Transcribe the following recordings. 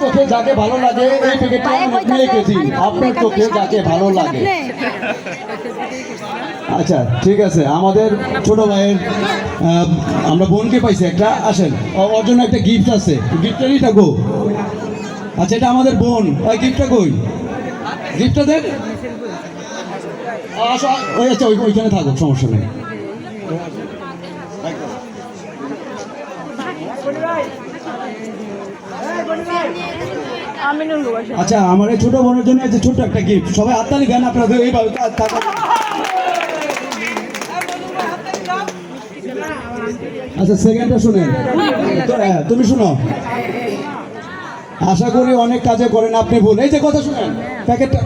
চোখে যাকে ভালো লাগে এই প্যাকেটটা আমি আপনার চোখে যাকে ভালো লাগে। আচ্ছা ঠিক আছে আমাদের ছোট ভাইয়ের আমরা বোনকে পাইছি একটা আসেন। ওর জন্য একটা গিফট আছে। গিফটটা গো আচ্ছা এটা আমাদের বোন। ওই গিফটটা কই? গিফটটা দেন। ওই আচ্ছা ওইখানে থাকুক সমস্যা নেই। আচ্ছা আমার এই ছোট বোনের জন্য আছে ছোট্ট একটা গিফট সবাই হাততালি দেন আপনাদের এইভাবে আচ্ছা সেকেন্ডটা শুনেন। তো, হ্যাঁ, তুমি শুনো। আশা করি অনেক কাজে করেন আপনি ভুল। এই যে কথা শুনেন প্যাকেটটা।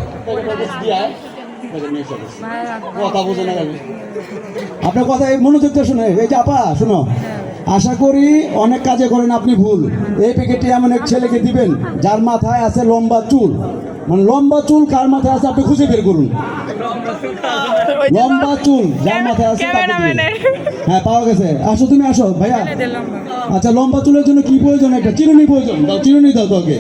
কথা বোঝে না আপনার কথা এই মনোযোগ দিয়ে শুনে এই যে আপা শুনো। আশা করি অনেক কাজে করেন আপনি ভুল। এই প্যাকেটটি এমন এক ছেলেকে দিবেন যার মাথায় আছে লম্বা চুল। মানে লম্বা চুল কার মাথায় আছে আপনি খুঁজে বের করুন। লম্বা চুল যার মাথায় আছে হ্যাঁ পাওয়া গেছে। আসো তুমি আসো ভাইয়া। আচ্ছা লম্বা চুলের জন্য কি প্রয়োজন একটা? চিরুনি প্রয়োজন। দাও চিরুনি দাও তোকে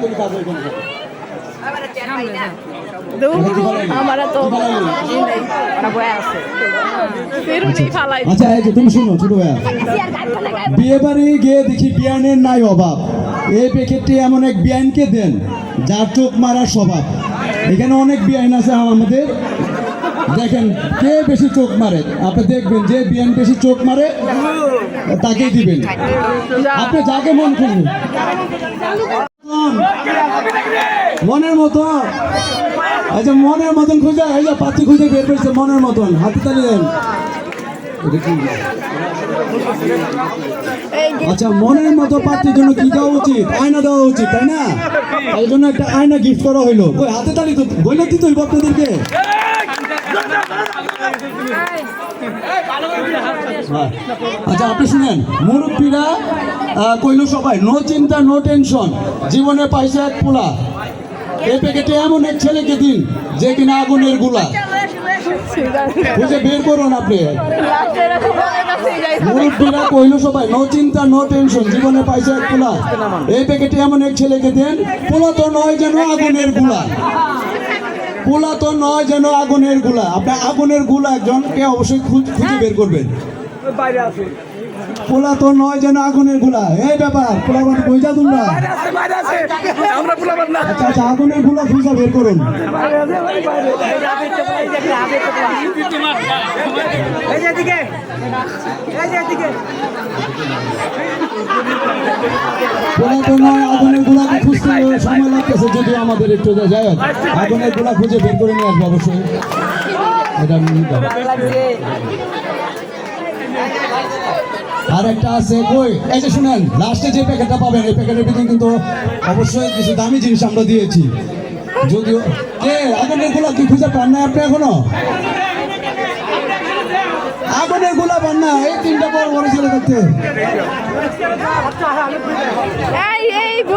তুমি ফিরুনি আচ্ছা এই যে তুমি শুনো ছোট ভাইয়া। বিয়ে বাড়ি গিয়ে দেখি বিয়ানের নাই অভাব। এই প্যাকেটটি এমন এক বিয়ানকে দেন যার চোখ মারার স্বভাব। এখানে অনেক বিয়ান আছে আমাদের। দেখেন কে বেশি চোখ মারে? আপনি দেখবেন যে বিয়ান বেশি চোখ মারে তাকেই দিবেন। আপনি যাকে মন খুঁজবেন মনের মতো আচ্ছা মনের মতন খুঁজে, এই যে খুঁজে বের করছে মনের মতন। হাতে তালি দেন। আচ্ছা মনের মতো পাত্রের জন্য কি দেওয়া উচিত? আয়না দেওয়া উচিত, তাই না? এই জন্য একটা আয়না গিফট করা হইল। হাতে তালি তো হইব আপনাদেরকে। হ্যাঁ। আচ্ছা আপনি শুনেন, মুরব্বীরা কইলো সবাই নো চিন্তা নো টেনশন জীবনে পাইছে এক পোলা। এই প্যাকেটে এমন এক ছেলেকে দিন, যে কিনা আগুনেরগুলা। বুঝে বের করুন আপনি। মুরব্বীরা কইলো সবাই নো চিন্তা নো টেনশন জীবনে পাইছে এক পোলা। এই প্যাকেটে এমন এক ছেলেকে দেন, পোলা তো নয় যেন আগুনেরগুলা। পোলা তো নয় যেন আগুনেরগুলা। আপনার আগুনেরগুলা একজনকে অবশ্যই খুঁজ- খুঁজে বের করবেন। বাইরে আছে। পোলা তো নয় যেন আগুনেরগুলা। এই ব্যাপার তোমরা। আচ্ছা আচ্ছা আগুনেরগুলা খুঁজে বের করুন। পোলা তো নয় খুঁজতে সময় লাগতেছে যদিও আমাদের একটু যাই হোক। আগুনেরগুলা খুঁজে বের করে নিয়ে আসব অবশ্যই। এটা আর একটা আছে কই? এই যে শুনেন লাস্টে যে প্যাকেটটা পাবেন এই প্যাকেটের ভিতরে কিন্তু অবশ্যই কিছু দামি জিনিস আমরা দিয়েছি। যদিও কে? আগুনেরগুলা কি খুঁজে পান না আপনি এখনও? আগুনেরগুলা পান না এই তিনটা বড় বড় ছেলে দেখতে।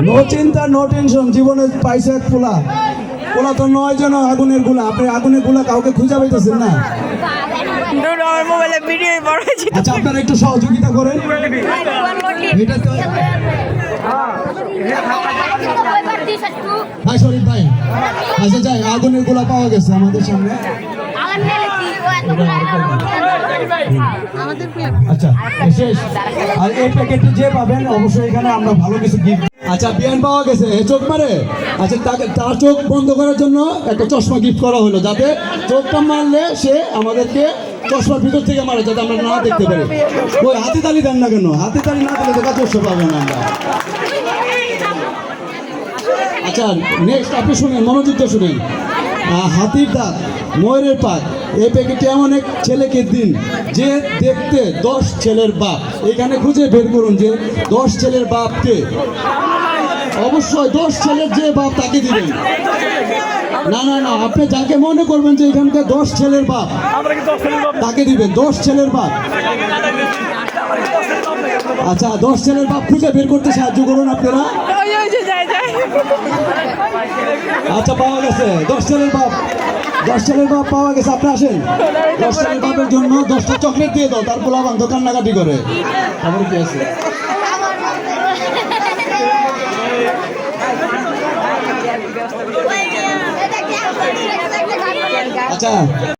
নো চিন্তা নো টেনশন জীবনে পাইছে এক পোলা। পোলা তো নয় যেন আগুনেরগুলা। আপনি আগুনেরগুলা কাউকে খুঁজে পাইতেছেন না? আচ্ছা আপনারা একটু সহযোগিতা করেন। এটা তো ভাই শরীফ ভাই। আচ্ছা যাই আগুনের গোলা পাওয়া গেছে আমাদের সামনে। আচ্ছা শেষ। আর এই প্যাকেটে যে পাবেন অবশ্যই এখানে আমরা ভালো কিছু গিফট আচ্ছা বিয়ান পাওয়া গেছে। চোখ মারে। আচ্ছা তাকে তার চোখ বন্ধ করার জন্য একটা চশমা গিফট করা হলো, যাতে চোখটা মারলে সে আমাদেরকে চশমার ভিতর থেকে মারে, যাতে আমরা না দেখতে পারি। ওই হাতে তালি দেন না কেন? হাতে তালি না দিলে দেখা চশমা পাবেন না আমরা? আচ্ছা নেক্সট আপনি শুনেন মনোযুক্ত শুনেন। হাতির দাঁত, ময়ূরের পাক এই প্যাকেটে এমন এক ছেলেকে দিন, যে দেখতে দশ ছেলের বাপ। এখানে খুঁজে বের করুন যে দশ ছেলের বাপকে। অবশ্যই দশ ছেলের যে বাপ তাকে দিবেন। না না না আপনি যাকে মনে করবেন যে এখানকার দশ ছেলের বাপ তাকে দিবেন দশ ছেলের বাপ। আচ্ছা দশ ছেলের বাপ খুঁজে বের করতে সাহায্য করুন আপনারা। আচ্ছা পাওয়া গেছে দশ ছেলের বাপ। দশ ছেলের বাপ পাওয়া গেছে আপনি আসেন। দশ ছেলের বাপের জন্য দশটা চকলেট দিয়ে দাও তারপর আবার দোকান নাগাটি করে। তারপরে কি আছে? আচ্ছা